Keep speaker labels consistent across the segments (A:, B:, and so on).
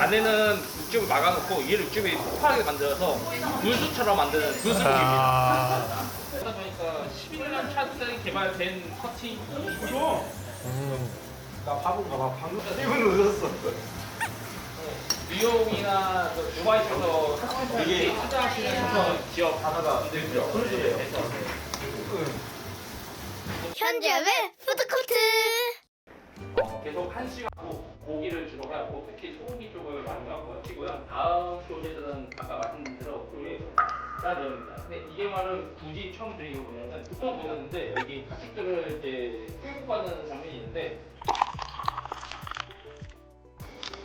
A: 안에는 육즙을 막아놓고 얘를 육즙이 폭발하게 만들어서 불수처럼 만드는 불수고기입니다.
B: 아,
A: 그러다 보니까 11년 차때 개발된 커팅
B: 음,
C: 나 바본가 봐. 방금 1분 늦었어.
A: 뉴욕이나 그 두바이에서 이게 투자하시는 기업
C: 하나가 되죠.
D: 현재의 푸드코트?
A: 어, 계속 한 시간고 고기를 주로 하고 특히 소고기 쪽을 많이 하고요. 다음 쇼에서는 아까 말씀드린 대로 가 들어갑니다. 근데 이게 말은 굳이 처음 드리는 거냐면 보통 보는데 여기 가축들을 이제 끌고 가는 장면이 있는데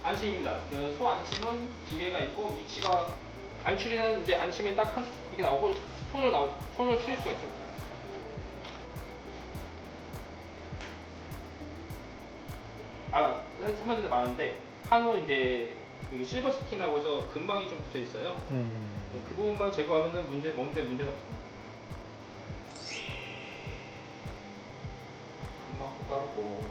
A: 안심입니다. 그 소 안심은 두 개가 있고 위치가 안출이는 이제 안심이 딱 한 이게 나오고 손을 나오 손을 쓸 수가 있습니다. 아, 선반들이 많은데 한우 이제 그 실버 스킨이라고 해서 금방이 좀 붙어 있어요.
B: 음.
A: 그 부분만 제거하면은 문제 먹는데 문제가 없어요. 금방 볶아놓고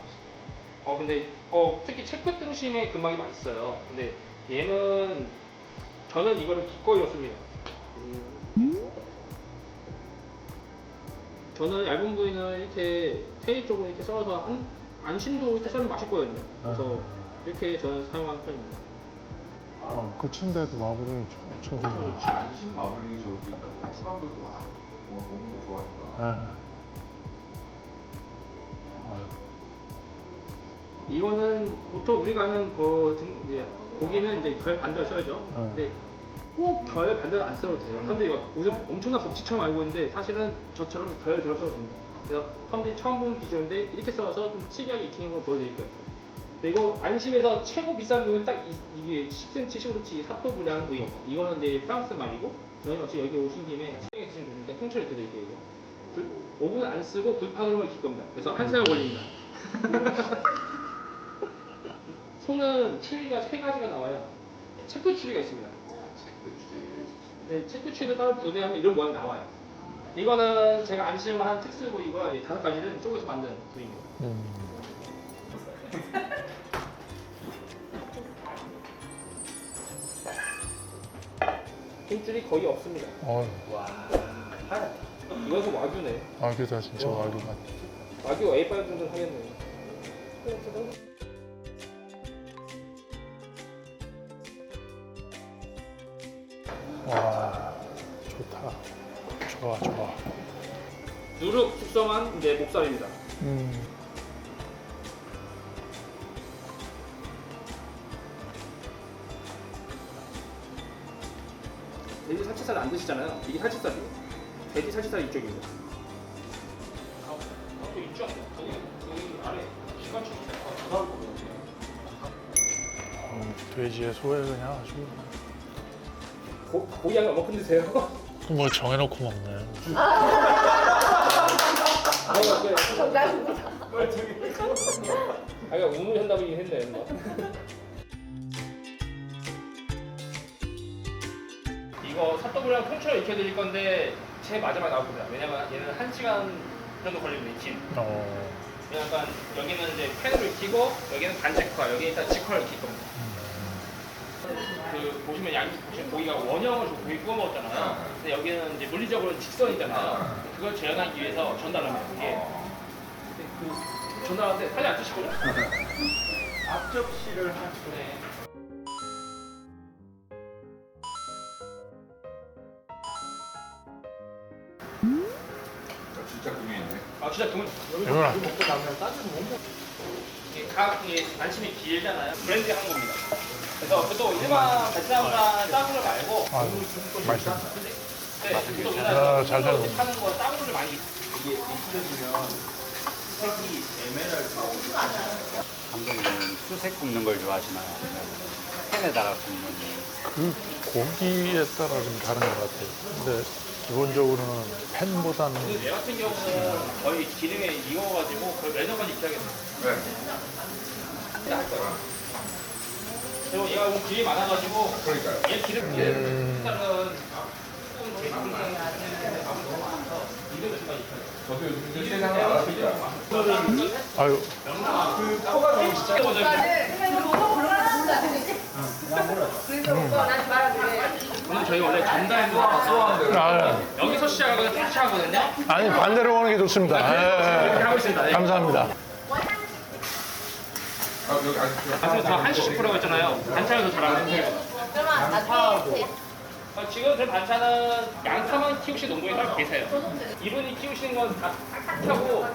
A: 어 근데 어 특히 체크 등심의 금방이 맛있어요. 근데 얘는 저는 이거를 기꺼이 넣습니다. 저는 얇은 부위는 이렇게 테이 쪽으로 이렇게 썰어서 안, 안심도 썰면 맛있거든요. 그래서 이렇게 저는 사용하는 편입니다.
B: 어, 그 침대도 마블링이 저, 저기.
C: 안심 마블링이 저기 사람들도 와. 뭐 먹는 거 좋아하니까.
B: 아.
A: 이거는 보통 우리가 하는 그 등, 이제 고기는 이제 결 반절 써야죠.
B: 네.
A: 근데 꼭 결 반절 안 써도 돼요. 사람들이 이거 무슨 엄청난 법칙처럼 알고 있는데 사실은 저처럼 결 들어 써도 됩니다. 그래서 사람들이 처음 보는 기준인데 이렇게 써서 좀 특이하게 익히는 걸 보여드릴 거예요. 근데 이거 안심에서 최고 비싼 부위는 딱 이, 게 10cm, 15cm 사포 분량 부위. 이거는 이제 프랑스 말이고 저희는 어차피 여기 오신 김에 시중에 드시면 되는데 통째로 드릴게요. 이거. 불, 오븐 안 쓰고 불판으로만 익힐 겁니다. 그래서 한 시간 걸립니다. 소는 추리가 세 가지가 나와요. 체크 추리가 있습니다. 네, 체크 추리를 따로 분해하면 이런 모양이 나와요. 이거는 제가 안심한 특수 부위고요. 이 다섯 가지는 쪼개서 만든 부위입니다.
B: 음.
A: 힘줄이 거의 없습니다.
B: 어,
A: 이것은 와규네.
B: 아기다 진짜 와기 같
A: 와규 A5 정도는 하겠네요.
B: 좋아, 좋아.
A: 누룩 숙성한 이제 목살입니다.
B: 음.
A: 돼지 살치살 안 드시잖아요. 이게 살치살이에요. 돼지 살치살 이쪽입니다. 아, 또 있죠? 거기, 거기 아래 시간초 있어요.
B: 어, 돼지의 소에 그냥 아주
A: 고, 고기 양이 얼마큼 드세요?
B: 뭐 정해놓고 먹네.
A: 아까 우물 현답이긴 했네. 뭐. 이거 사또불이랑 통째로 익혀드릴 건데 제일 마지막에 나올 겁니다. 왜냐면 얘는 한 시간 정도 걸립니다. 익힘.
B: 어,
A: 약간 여기는 이제 팬으로 익히고 여기는 반직화, 여기 일단 직화를 익힐 겁니다. 그 보시면 양 보시면 고기가 원형을 좀 고기 구워 먹었잖아요. 근데 여기는 이제 물리적으로 직선이잖아요. 그걸 재현하기 위해서 전달합니다. 이게 근데 그 전달할 때 살이 안 찌시거든요.
C: 앞접시를 한
A: 네.
C: 진짜 있네.
A: 아 진짜 드문.
B: 이건 안
C: 먹고 나면 따지면 못 먹어.
A: 이게 각 이게 안심이 길잖아요. 브랜드 한 겁니다. 그래서 보통 일반 베트남산 짜구를 말고
B: 아, 맛있어.
A: 네, 보통
B: 아,
A: 우리나라 잘로
B: 살았네.
A: 파는 거 짜구를 많이
C: 이게 익혀지면 색이 에메랄드.
E: 감독님은 수색 굽는 걸 좋아하시나요? 팬에다가 굽는
B: 그 고기에 따라 좀 다른 것 같아요. 근데 기본적으로는 팬보다는
A: 얘 같은 경우는 거의 기름에 익어가지고 거의 매너까지 익혀야겠네요.
C: 네.
A: 할 거예요. 그리고 얘가 기름이 많아가지고
C: 그러니까요.
A: 얘 기름
B: 음.
A: 일단은 조금 제 감상이 하시는데 밥이 너무 많아서 몇 시간 익혀요.
C: 저도 요즘 이제 세상을 알았으니까.
B: 아유
C: 그 코가 너무 진짜.
F: 먹어 볼라 그런다 그러지?
A: 오늘 저희 원래 전달도 나와서
B: 아,
A: 여기서 시작하거든요. 쭉 시작하거든요.
B: 아니 반대로 오는 게 좋습니다.
A: 이렇게
B: 예,
A: 하고 있습니다. 네.
B: 감사합니다.
C: 아 여기 아직
A: 그래서 저 한식 프로가 있잖아요. 반찬을 더 잘하는 편이에요. 어, 지금 제 반찬은 양파만 키우시는 농부에 딱 계세요. 이분이 키우시는 건다 탁탁하고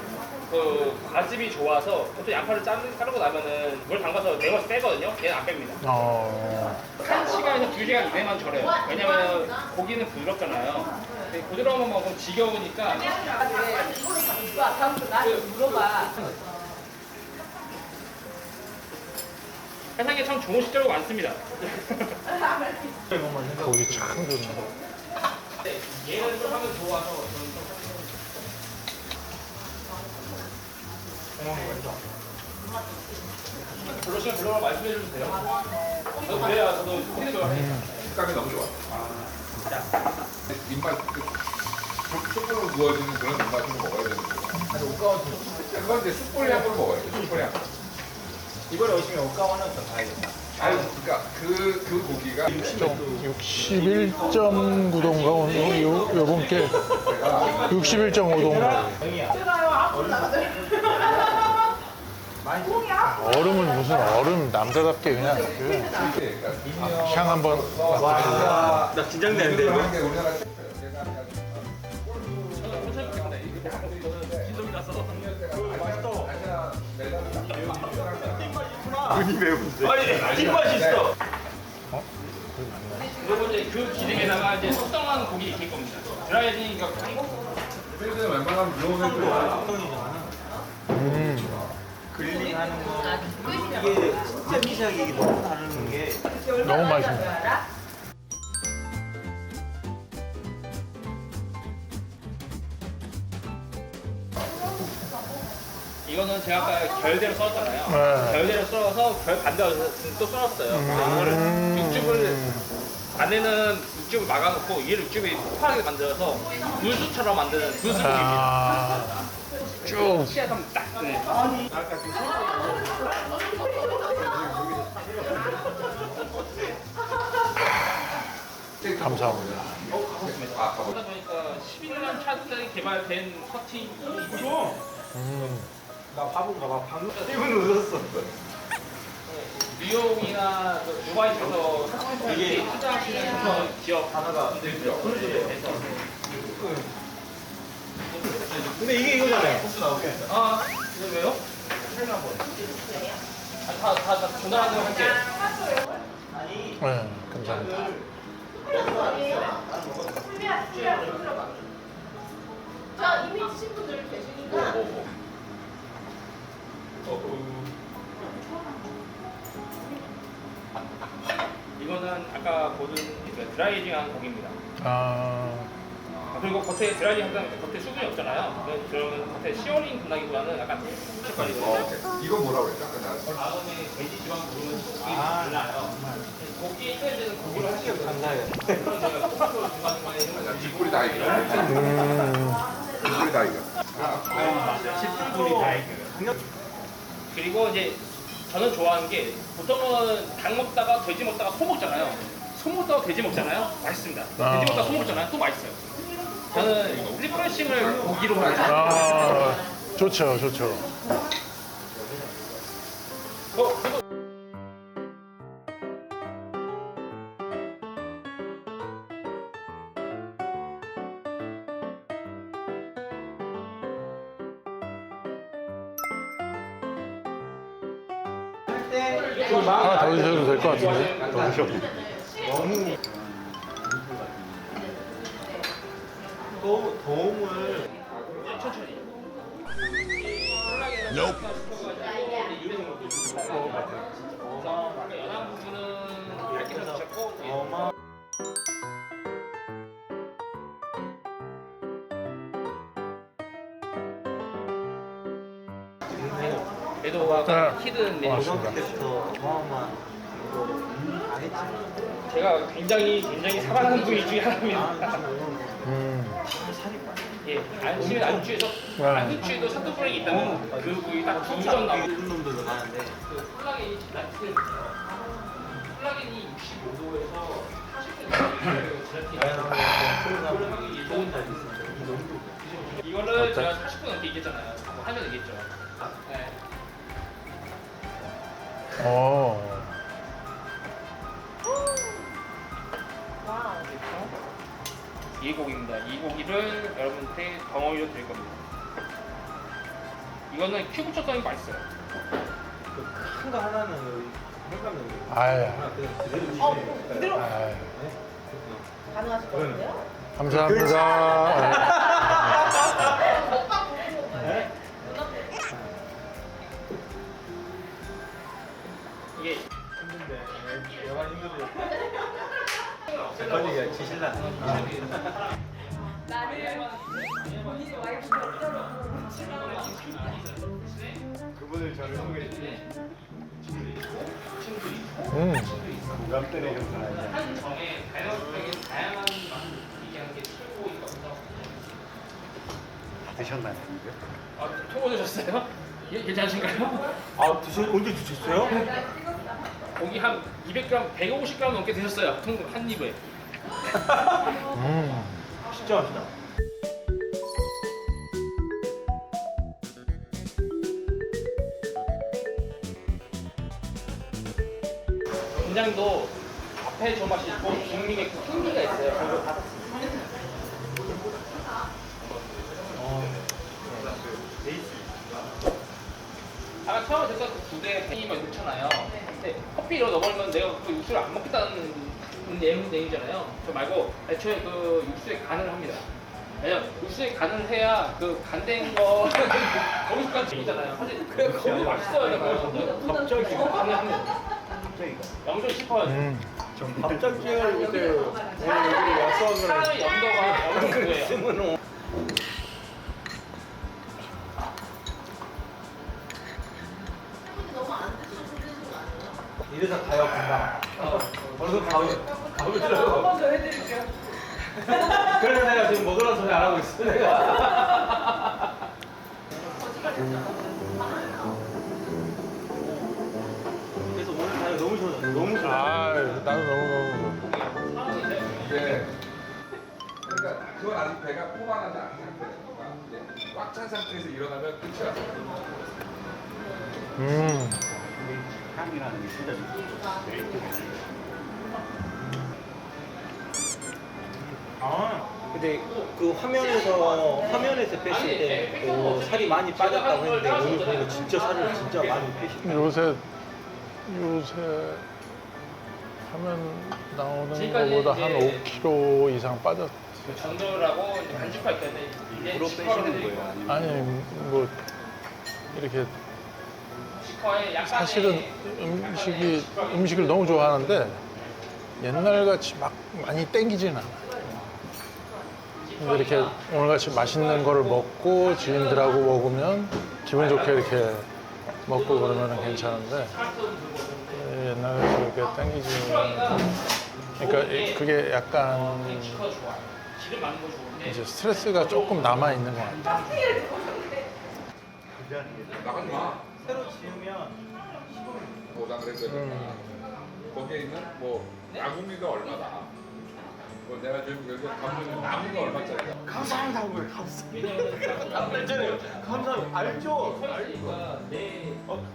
A: 그 맛집이 좋아서 보통 양파를 자르, 자르고 나면은 물 담가서 내버려 빼거든요. 얘는 안 뺍니다.
B: 어,
A: 한 시간에서 두 시간 이내만 절여요. 왜냐면 고기는 부드럽잖아요. 근데 부드러운 것만 먹으면 지겨우니까 세상에 참 좋은 식재료가 많습니다.
B: 고기 참 좋네.
A: 얘는 좀 하면 좋아서 저는 좀 불러시면 불러라 말씀해 주셔도 돼요. 저도 그래야 저도 좋아해요.
C: 식감이 너무 좋아. 아. 입맛 그 숯불로 구워지는 그런 입맛으로 먹어야 되는 거야. 아니 이제 숯불 향으로 먹어야 돼. 숯불 향.
F: 이번에 오시면 옷가원은 더 가야겠다.
C: 아니 그러니까 그 그 고기가
B: 61.9도인가 오늘 요, 요번께 61.5도인가. 얼음은 무슨 얼음 남자답게 그냥 그 향 한번 맡아보세요.
F: 나 긴장되는데 이거.
C: 한게 우리나라 셰프예요. 제가 그냥
A: 저는 괜찮겠습니다. 이게 저는 기존이라서.
F: 눈이 매운데. 아니 흰맛이 있어.
A: 그리고 이제 그 기름에다가 이제 숙성한 고기 익힐 겁니다. 드라이딩 그러니까
C: 팬들은 웬만하면 물론 해줘요.
B: 음,
F: 그릴링 하는 거 이게 진짜 미세하게 이게 너무 다른 게
B: 너무 맛있네.
A: 이거는 제가 아까 결대로 썰었잖아요.
B: 네.
A: 결대로 썰어서 결 반대로 또 썰었어요. 이거를 육즙을 안에는 육즙을 막아놓고 얘를 육즙이 폭발하게 만들어서 굴수처럼 만드는 굴수고기입니다.
B: 아, 쭉
A: 치아감 딱. 네.
B: 감사합니다.
C: 아, 가보.
A: 그러다 보니까 11년 차때 개발된 커팅
B: 음,
F: 나 바본가 봐. 방금 이분 웃었어.
A: 뉴욕이나 그 두바이에서 이게 투자하시는 그런 기업
F: 하나가
A: 분들이죠.
F: 근데 이게 이거잖아요. 코스 나오게.
A: 아, 이거 왜요? 아, 다, 다, 다 전화하는 할게.
B: 네, 감사합니다.
D: 저 이미 드신 분들 계시니까
A: 이거는 아까 보던 그 드라이징한 고기입니다.
B: 아,
A: 아, 그리고 겉에 드라이징 한다면 겉에 수분이 없잖아요. 그러면 겉에 시어링 분하기보다는 약간 색깔이
C: 어, 이건 뭐라고? 아까 나
A: 다음에 돼지 지방 부분은 고기 달라요. 고기 해야 되는 고기를 하시면. 그런 제가 코스로 중간중간에
C: 아니야, 뒷골이 다 이겨.
B: 음,
C: 뒷골이 다 이겨.
F: 다.
A: 그리고 이제 저는 좋아하는 게 보통은 닭 먹다가 돼지 먹다가 소 먹잖아요. 소 먹다가 돼지 먹잖아요. 맛있습니다.
B: 아.
A: 돼지 먹다가 소 먹잖아요. 또 맛있어요. 저는 리프레싱을 고기로 해요.
B: 아, 좋죠, 좋죠.
A: 어, 그리고
B: 도,
F: 도움을
A: 천천히. 연한 부분은 얇게 썰으셨고
F: 어마
B: 네.
A: 히든 메뉴.
B: 고맙습니다.
F: 어마어마한 안 했지만
A: 제가 굉장히 굉장히 사랑하는 부위 중에 하나입니다.
B: 음.
A: 예, 안치면 안주에서
B: 네.
A: 안주에도 사토브렉이 있다면 그 부위 딱 두점 나오고
F: 이런 놈들도 많은데
A: 그 콜라겐이 콜라겐이 65도에서 40분
F: 좋은 날 있어.
A: 이거를 제가 40분 넘게. 뭐 하면 되겠죠. 네.
B: 어.
A: 이 고기입니다. 이 고기를 여러분한테 덩어리로 드릴 겁니다. 이거는 큐브 초성이 맛있어요.
F: 큰 거 하나는 여기 헬감면
B: 아유.
F: 하나 그냥 그대로
D: 어,
F: 돼요.
D: 그대로
B: 아유.
D: 가능하실 것 같아요?
B: 감사합니다.
D: 먹방 보고
F: 네?
A: 이게
F: 힘든데 영화 힘들어 요. 번이가 지실라. 그분을 저를 소개해
B: 음.
F: 공감대를 형성하자.
A: 한 정에 다양한 다양한 맛을 얘기하는 게 최고인 겁니다.
E: 드셨나요?
A: 아, 초보 드셨어요? 예, 괜찮으신가요?
F: 아 드셔 언제 드셨어요?
A: 고기 한 200g, 150g 넘게 드셨어요. 통 한 입에.
B: 음.
F: 진짜 맛있다.
A: 된장도 앞에 저 맛이 있고 중립에 그 풍미가 있어요. 그걸 다 아까 처음에 제가 그 부대에 팬이만 넣잖아요. 근데 커피로 넣어버리면 내가 그 육수를 안 먹겠다는 내용, 내용이잖아요. 저 말고 애초에 그 육수에 간을 합니다. 왜냐면 육수에 간을 해야 그 간된 거 거기서까지 되잖아요. 사실 그래 거기 맛있어요.
F: 갑자기
A: 간을 합니다.
F: 갑자기
A: 영점 싶어요.
B: 음.
F: 갑자기 제가 그때 오늘 여기 와서.
A: 사람의 염도가?
F: 쓰면
D: 너무
F: 이래서 가요 금방. 벌써 가을 가을이라고.
D: 한번 더 해드릴게요.
F: 그래서 내가 지금 먹으라는 소리 안 하고 있어. 내가. 그래서 오늘 가요 너무 좋아. 너무 좋아.
B: 아유, 나도 너무 너무.
C: 이게 그러니까 그건 아직 배가 포만하지 않은 상태니까 꽉찬 상태에서 일어나면 끝이야.
B: 음.
E: 향이라는 게 진짜
F: 아, 근데 그 화면에서 화면에서 뺐을 때 어, 살이 많이 빠졌다고 했는데 오늘 보니까 진짜 살을 진짜 많이 빼시네.
B: 요새 요새 하면 나오는
A: 지금까지
B: 것보다 한
A: 이제
B: 5kg 이상 빠졌.
A: 그 전도라고 이제 간식할 때는 이게
E: 일부러 빼시는 거예요? 아니면
B: 아니 뭐 이렇게 사실은 음식이 음식을 너무 좋아하는데 옛날 같이 막 많이 땡기진 않아. 근데 이렇게 오늘같이 맛있는 거를 먹고 지인들하고 먹으면 기분 좋게 이렇게 먹고 그러면 괜찮은데 예, 옛날에 그렇게 땡기지. 그러니까 이- 그게 약간 이제 스트레스가 조금 남아 있는 것 같아.
C: 나가지 마.
F: 새로 지으면
C: 보자 그랬거든.
B: 음.
C: 거기에 있는 뭐 나무미가 얼마다. 뭐 내가 지금 여기 가면 나무가 얼마짜리야.
F: 감사합니다 왜 감사합니다. 감사합니다. 감사합니다. 알죠?
A: 그러니까 내
F: 어,